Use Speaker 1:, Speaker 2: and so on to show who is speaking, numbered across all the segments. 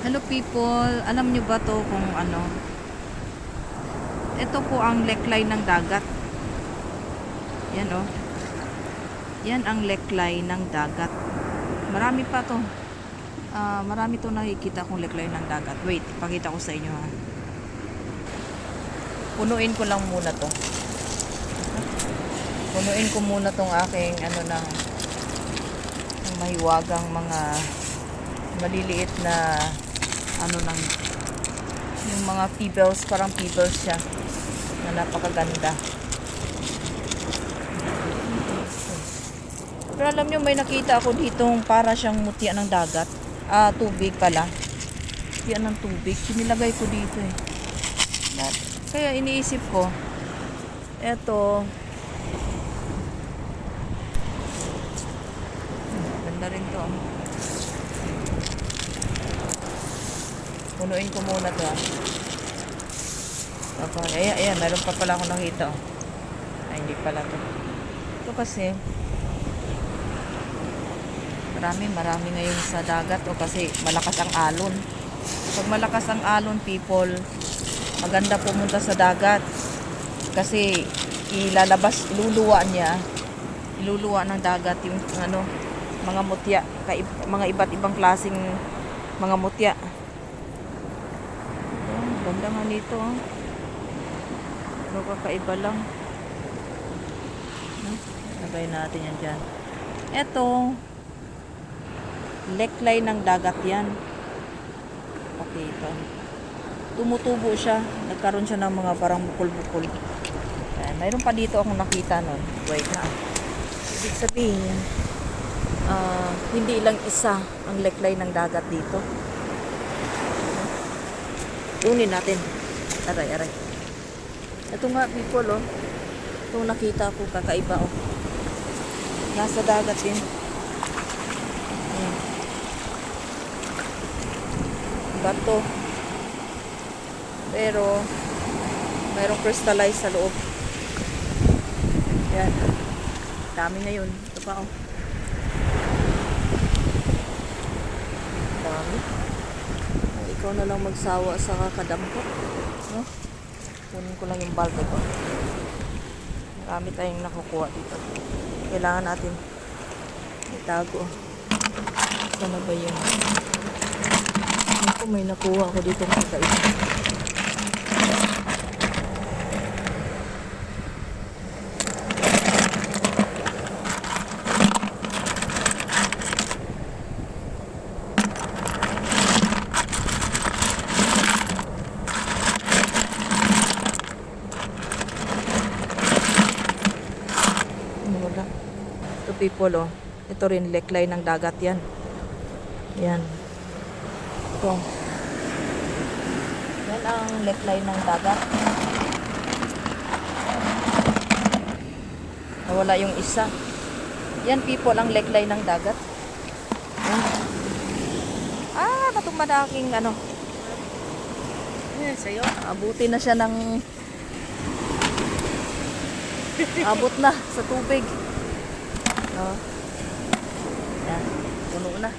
Speaker 1: Hello people, alam nyo ba to kung ano? Ito po ang neckline ng dagat. Yan oh. Yan ang neckline ng dagat. Marami pa to. Ah, marami to nakikita kong neckline ng dagat. Wait, ipakita ko sa inyo ha. Punuin ko lang muna to. Punuin ko muna tong aking ano ng mahiwagang mga maliliit na ano ng yung mga pebbles, parang pebbles siya na napakaganda. Pero alam nyo, may nakita ako ditong para siyang mutya ng dagat. Ah, tubig pala. Mutya ng tubig. Sinilagay ko dito eh. Kaya iniisip ko, eto, ganda rin to. Punuin ko muna to. Okay, ayan, ayan, meron pa pala ako nakita. oh. Ay, hindi pala to. Ito kasi, marami, marami ngayon sa dagat o kasi malakas ang alon. Pag malakas ang alon, people, maganda pumunta sa dagat. Kasi ilalabas, iluluwa niya, iluluwa ng dagat yung ano, mga mutya, mga iba't ibang klaseng mga mutya. Ganda nga nito. Oh. Pero kakaiba lang. Hmm? Lagay natin yan dyan. Eto, neckline ng dagat yan. Okay ito. Tumutubo siya. Nagkaroon siya ng mga parang bukol-bukol. Ayan, mayroon pa dito akong nakita nun. Wait na. Ibig sabihin, ah, hindi lang isa ang neckline ng dagat dito. Tunin natin. Aray, aray. Ito nga, people, oh. Itong nakita ko, kakaiba, oh. Nasa dagat din. Ayan. Bato. Pero, mayroong crystallize sa loob. Yan. Dami ngayon. Ito pa, oh. Dami. Ay, ikaw na lang magsawa sa kakadampot. No? Kunin ko lang yung balde ko. Marami tayong nakukuha dito. Kailangan natin itago. Sana ba yun? Ako, may nakuha ako dito ng kakaiba. Wala? Ito people oh. Ito rin neckline ng dagat yan. Yan. Ito. Yan ang neckline ng dagat. Nawala yung isa. Yan people ang neckline ng dagat. Yan. Ah, natumba na aking ano.
Speaker 2: Yan, sa'yo.
Speaker 1: Abuti na siya ng abot na sa tubig. No? Yan, puno na.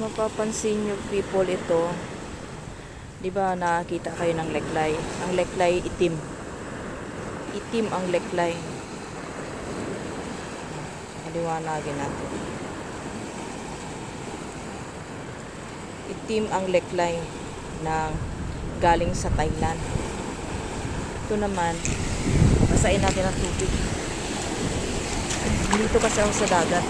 Speaker 1: Mapapansin nyo people ito. 'Di ba nakita kayo ng leklay? Ang leklay itim. Itim ang leklay. Paliwanagin natin. Itim ang leklay ng galing sa Thailand. Ito naman, basain natin ang tubig. Dito kasi ako sa dagat.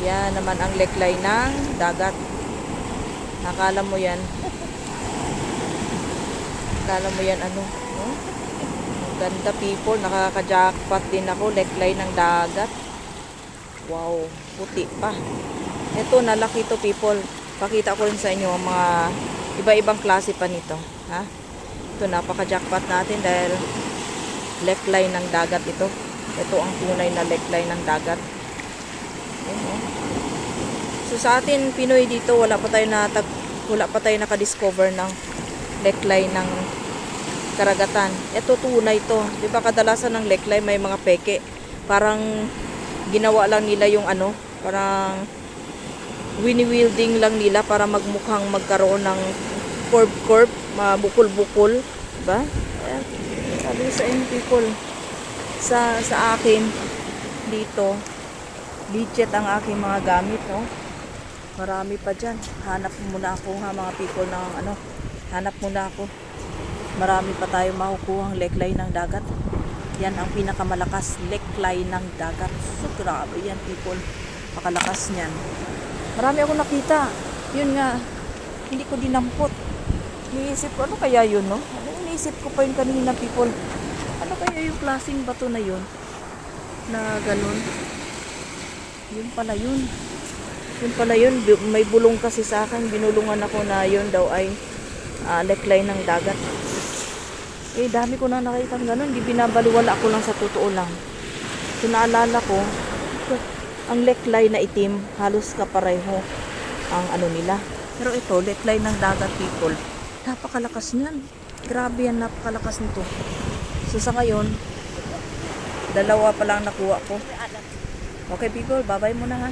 Speaker 1: Yan naman ang leklay ng dagat. Nakala mo yan. Nakala mo yan ano? No? Ang ganda people. Nakaka-jackpot din ako. Leklay ng dagat. Wow. Puti pa. Ito, nalaki to people. Pakita ko rin sa inyo ang mga iba-ibang klase pa nito. Ha? Ito, napaka-jackpot natin dahil neckline ng dagat ito. Ito ang tunay na neckline ng dagat. Oh. So sa atin Pinoy dito wala pa tayo na wala pa tayo naka-discover ng neckline ng karagatan. Ito tunay to. 'Di ba kadalasan ng neckline may mga peke. Parang ginawa lang nila yung ano, Parang wini-wielding lang nila para magmukhang magkaroon ng curve-curve, mabukol-bukol. Diba? Ayan. Sabi sa inyo people, sa, sa akin, dito, legit ang aking mga gamit, no? Marami pa dyan. Hanap muna ako ha mga people ng ano, hanap muna ako. Marami pa tayo makukuhang leklay ng dagat. Yan ang pinakamalakas leklay ng dagat. So grabe yan people. Pakalakas niyan. Marami ako nakita. Yun nga, hindi ko dinampot. Iniisip ko, ano kaya yun, no? Ano iniisip ko pa yun kanina, people? Ano kaya yung klaseng bato na yun? Na ganun. Yun pala yun. Yun pala yun. May bulong kasi sa akin. Binulungan ako na yun daw ay uh, leklay ng dagat. Eh, dami ko na nakita ganun. Di binabaliwala ako lang sa totoo lang. So, naalala ko, ang leklay na itim, halos kapareho ang ano nila. Pero ito, leklay ng dagat people. Napakalakas niyan. Grabe yan, napakalakas nito. So sa ngayon, dalawa pa lang nakuha ko. Okay people, bye-bye muna ha.